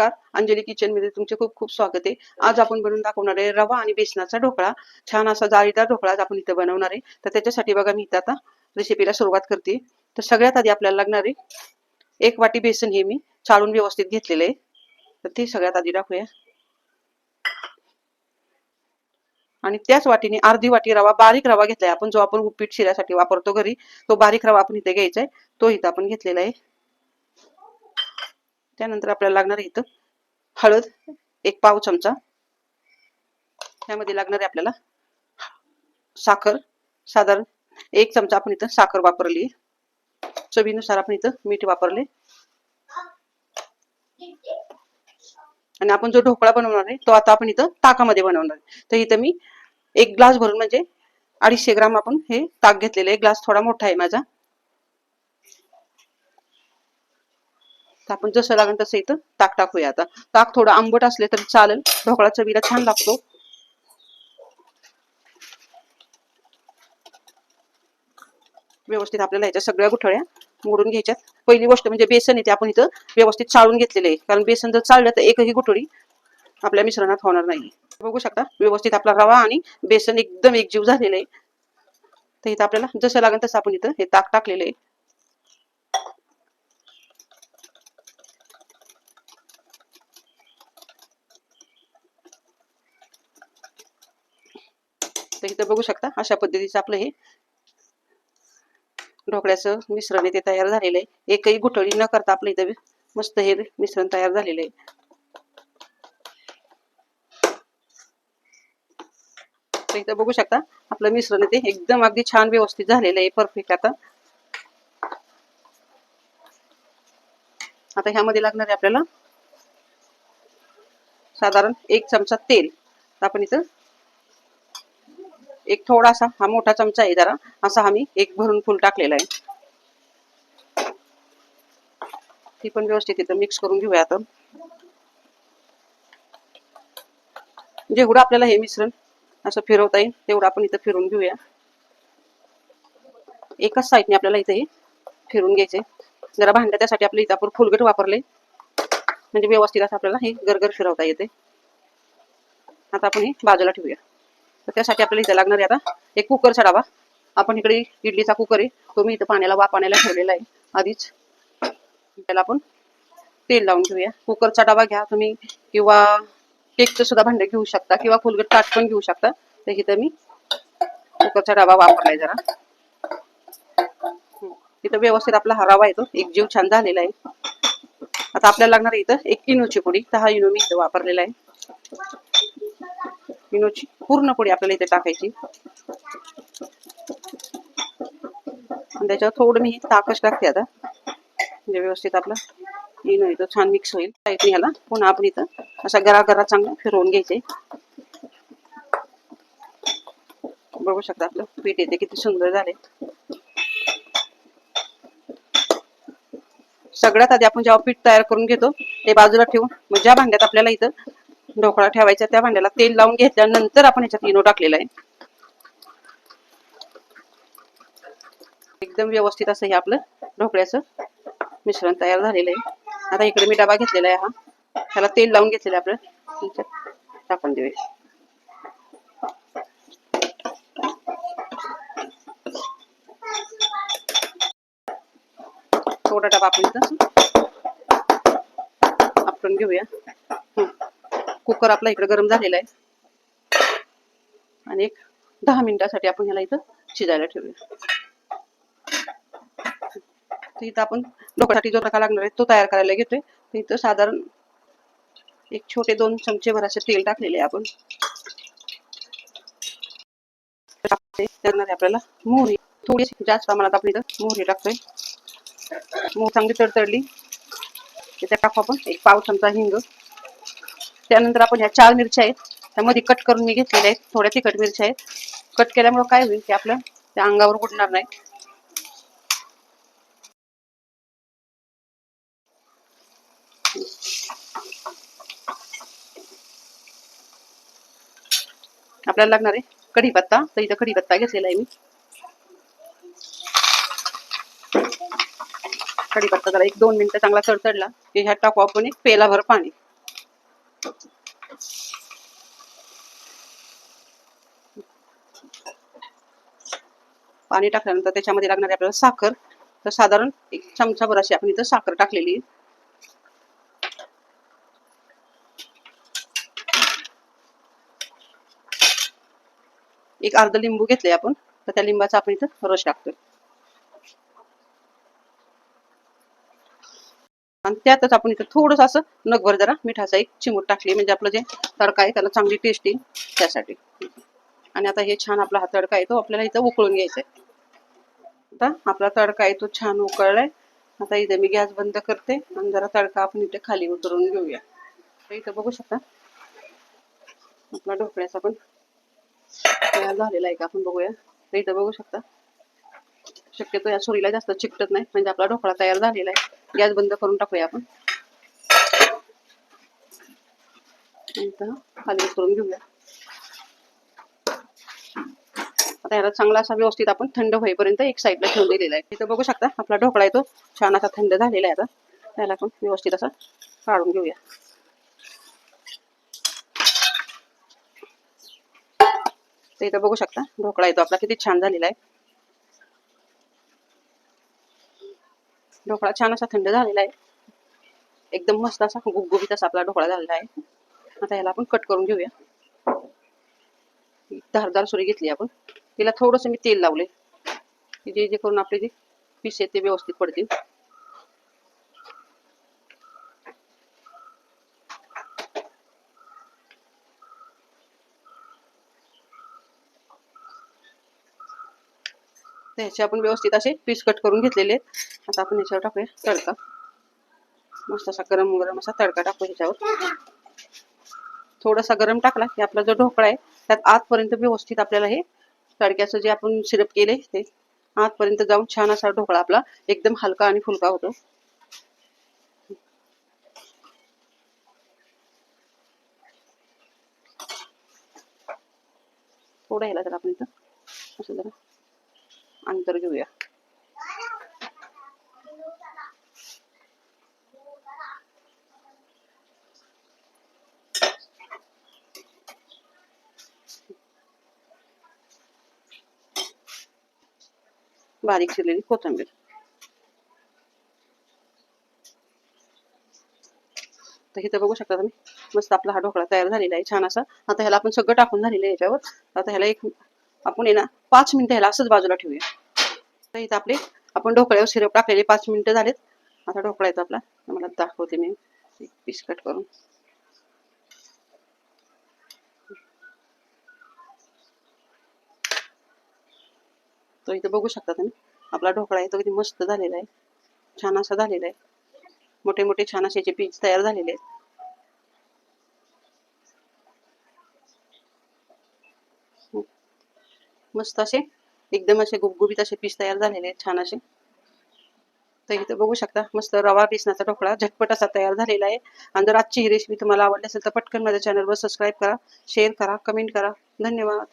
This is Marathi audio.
नमस्कार. अंजली किचनमध्ये तुमचे खूप खूप स्वागत आहे. आज आपण बनवून दाखवणार आहे रवा आणि बेसनाचा ढोकळा. छान असा जाळीदार ढोकळा आज आपण इथं बनवणार आहे. तर त्याच्यासाठी बघा मी इथं आता रेसिपीला सुरुवात करते. तर सगळ्यात आधी आपल्याला लागणार आहे एक वाटी बेसन हे मी चाळून व्यवस्थित घेतलेलं आहे. तर ते सगळ्यात आधी टाकूया. आणि त्याच वाटीने अर्धी वाटी रवा बारीक रवा घेतलाय आपण जो आपण उपीट शिऱ्यासाठी वापरतो घरी तो बारीक रवा आपण इथे घ्यायचा आहे तो इथं आपण घेतलेला आहे. त्यानंतर आपल्याला लागणार आहे इथं हळद एक पाव चमचा. त्यामध्ये लागणार आहे आपल्याला साखर साधारण एक चमचा आपण इथं साखर वापरली. चवीनुसार आपण इथं मीठ वापरले. आणि आपण जो ढोकळा बनवणार आहे तो आता आपण इथं ताकामध्ये बनवणार आहे. तर इथं मी एक ग्लास भरून म्हणजे अडीचशे ग्राम आपण हे ताक घेतलेलं आहे. ग्लास थोडा मोठा आहे माझा. तर आपण जसं लागेल तसं इथं ताक टाकूया आता. ताक थोडं आंबट असले तरी चालेल. ढोकळा चवीला छान लागतो. व्यवस्थित आपल्याला ह्याच्या सगळ्या गुठळ्या मोडून घ्यायच्यात. पहिली गोष्ट म्हणजे बेसन येते आपण इथं व्यवस्थित चाळून घेतलेले आहे. कारण बेसन जर चाललं तर एकही गुठळी आपल्या मिश्रणात होणार नाही. बघू शकता व्यवस्थित आपला रवा आणि बेसन एकदम एकजीव झालेलं आहे. तर इथं आपल्याला जसं लागेल तसं आपण इथं हे ताक टाकलेलं आहे. तर इथं बघू शकता. अशा पद्धतीचं आपलं हे ढोकळ्याचं मिश्रण इथे ते तयार झालेलं आहे. एकही गुठळी न करता आपलं इथं मस्त हे मिश्रण तयार झालेलं आहे. तर इथं बघू शकता आपलं मिश्रण इथे ते एकदम अगदी छान व्यवस्थित झालेलं आहे. परफेक्ट आता. आता ह्यामध्ये लागणार आहे आपल्याला साधारण एक चमचा तेल. आपण इथं एक थोडासा हा मोठा चमचा आहे जरा असा आम्ही एक भरून फुल टाकलेला आहे. ती पण व्यवस्थित इथं मिक्स करून घेऊया आता. जेवढं आपल्याला हे मिश्रण असं फिरवता येईल तेवढं आपण इथं फिरून घेऊया. एकाच साईडने आपल्याला इथं हे फिरून घ्यायचे. जरा भांड्या त्यासाठी आपल्या इथं आपण फुलगट वापरले. म्हणजे व्यवस्थित असं आपल्याला हे गरगर फिरवता येते. आता आपण हे बाजूला ठेवूया. तर त्यासाठी आपल्याला इथं लागणार आहे आता एक कुकरचा डबा. आपण इकडे इडलीचा कुकर आहे. तो मी इथं पाण्याला वा ठेवलेला आहे. आधीच त्याला आपण तेल लावून घेऊया. कुकरचा डबा घ्या तुम्ही किंवा केकचं सुद्धा भांडे घेऊ शकता किंवा फुलगट ताट पण घेऊ शकता. तर इथं मी कुकरचा डबा वापरलाय जरा. इथं व्यवस्थित आपला हा रवा येतो. एक जीव छान झालेला आहे. आता आपल्याला लागणार इथं एक इनोची पुडी तर हा इनो मी इथं वापरलेला आहे. मिनोची पूर्ण पोळी आपल्याला इथे टाकायची. त्याच्यावर थोडं मी ताकच टाकते आता. म्हणजे व्यवस्थित आपलं इनो इथं छान मिक्स होईल. साईडने ह्याला पुन्हा आपण इथं असा गरा गरा चांगला फिरवून घ्यायचे. बघू शकता आपलं पीठ येते किती सुंदर झाले. सगळ्यात आधी आपण जेव्हा पीठ तयार करून घेतो ते बाजूला ठेवून मग ज्या भांड्यात आपल्याला इथं ढोकळा ठेवायचा त्या भांड्याला तेल लावून घेतल्यानंतर आपण ह्याच्यात इनो टाकलेला आहे. एकदम व्यवस्थित असं हे आपलं ढोकळ्याचं मिश्रण तयार झालेलं आहे. आता इकडे मी डबा घेतलेला आहे हा. त्याला तेल लावून घेतलेलं आहे आपलं. टाकून देऊया. थोडा डबा आपण इथं आपण घेऊया. कुकर आपला इकडे गरम झालेला आहे. आणि एक दहा मिनिटासाठी आपण ह्याला इथं शिजायला ठेवूया. इथं आपण डोक्यासाठी जो प्रकार लागणार आहे तो तयार करायला घेतोय. इथं साधारण एक छोटे दोन चमचे भराचे तेल टाकलेले आहे आपण. आपल्याला मोहरी. थोडी जास्त प्रमाणात आपण इथं मोहरी टाकतोय. मोहरी चांगली तडतडली. त्याच्यात टाकू आपण एक पाव चमचा हिंग. त्यानंतर आपण ह्या चार मिरच्या आहेत. त्यामध्ये कट करून मी घेतलेल्या आहेत. थोड्या तिखट मिरच्या आहेत. कट केल्यामुळे काय होईल की आपलं त्या अंगावर उडणार नाही. आपल्याला लागणार आहे कढीपत्ता. तर इथं कढीपत्ता घेतलेला आहे मी. कढीपत्ता जरा एक दोन मिनिटं चांगला तडतडला की ह्यात टाकू आपण एक पेलाभर पाणी. पाणी टाकल्यानंतर त्याच्यामध्ये लागणारी आपल्याला साखर. तर साधारण एक चमचाभर अशी आपण इथं साखर टाकलेली. एक अर्ध लिंबू घेतले आपण. तर त्या लिंबाचा आपण इथं रस टाकतोय. आणि त्यातच आपण इथं थोडस असं नगभर जरा मिठाचा एक चिमूट टाकली. म्हणजे आपलं जे तडका आहे त्याला चांगली टेस्ट येईल त्यासाठी. आणि आता हे छान आपला हा तडका आहे तो आपल्याला इथं उकळून घ्यायचा आहे आता आपला तडका आहे तो छान उकळलाय. आता इथे मी गॅस बंद करते आणि जरा तडका आपण इथे खाली उतरून घेऊया. इथं बघू शकता. आपला ढोकळ्याचा पण तयार झालेला आहे का आपण बघूया. इथं बघू शकता. शक्यतो या सुरीला जास्त चिकटत नाही. म्हणजे आपला ढोकळा तयार झालेला आहे. गॅस बंद करून टाकूया आपण. करून खाली घेऊया. आता याला चांगला असा व्यवस्थित आपण थंड होईपर्यंत एक साईडला ठेवून दिलेला आहे. इथं बघू शकता आपला ढोकळा येतो. छान असा थंड झालेला आहे आता. त्याला आपण व्यवस्थित असा काढून घेऊया. तर इथं बघू शकता ढोकळा येतो आपला. किती छान झालेला आहे. ढोकळा छान असा थंड झालेला आहे. एकदम मस्त असा गुबगुबीत असा आपला ढोकळा झालेला आहे. आता याला आपण कट करून घेऊया. धारदार सुरी घेतली आपण. तिला थोडस मी तेल लावले जे जे करून आपले जे पीस आहेत ते व्यवस्थित पडतील. ह्याचे आपण व्यवस्थित असे पीस कट करून घेतलेले आहेत. आता आपण ह्याच्यावर टाकूया. तडका. मस्त असा गरम गरम असा तडका टाकू ह्याच्यावर थोडासा गरम टाकला की आपला जो ढोकळा आहे त्यात आतपर्यंत व्यवस्थित आपल्याला हे तडक्याचं जे आपण सिरप केले ते आतपर्यंत जाऊन छान असा ढोकळा आपला एकदम हलका आणि फुलका होतो. थोडं ह्याला जरा आपण इथं असं जरा अंतर घेऊया. बारीक चिरलेली कोथिंबीर. तर इथं बघू शकता तुम्ही मस्त आपला हा ढोकळा तयार झालेला आहे छान असा. आता ह्याला आपण सगळं टाकून झालेलं आहे याच्यावर. आता ह्याला एक आपण ये ना पाच मिनिटं ह्याला असंच बाजूला ठेवूया. तर इथं आपले आपण ढोकळ्यावर सिरप टाकलेले पाच मिनिटं झालेत. आता ढोकळा येतो आपला. मला दाखवते मी. पीस कट करून. तो इथं बघू शकता तुम्ही. आपला ढोकळा आहे तो किती मस्त झालेला आहे. छान असा झालेला आहे. मोठे मोठे छान असे याचे पीस तयार झालेले आहेत. मस्त असे एकदम असे गुबगुबीत असे पीस तयार झालेले आहेत छान असे. तर इथं बघू शकता मस्त रवा बेसनाचा ढोकळा झटपट असा तयार झालेला आहे. आणि जर आजची ही रेसिपी तुम्हाला आवडली असेल तर पटकन माझ्या चॅनलवर सबस्क्राईब करा शेअर करा कमेंट करा. धन्यवाद.